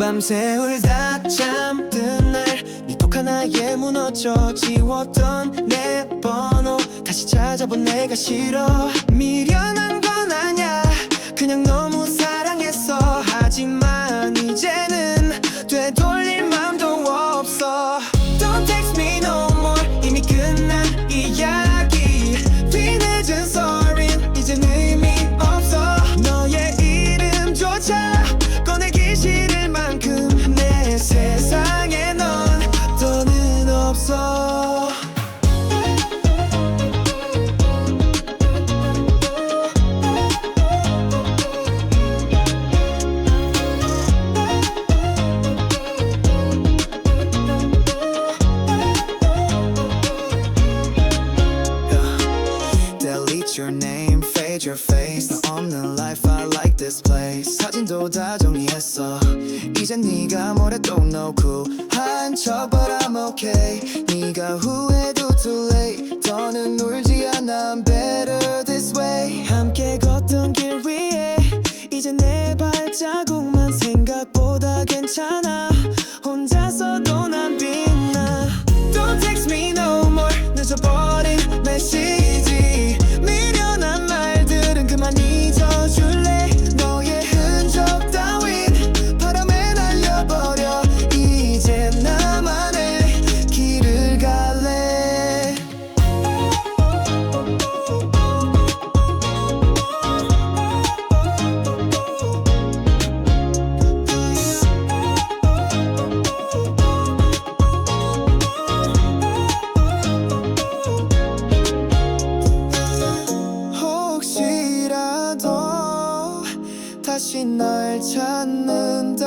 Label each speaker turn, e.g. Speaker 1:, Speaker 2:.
Speaker 1: 밤새 울다 잠든 날네톡 하나에 무너져 지웠던 내 번호 다시 찾아본 내가 싫어. 미련한 건 아냐 그냥 너 fade your face 너 없는 life I like this place 사진도 다 정리했어 이젠 네가 뭐래도 no cool 한척 but I'm okay 네가 후회도 too late 더는 울지 않아 I'm better this way 함께 걷던 길 위에 이제 내 발자국만 생각보다 괜찮아 날 찾는다면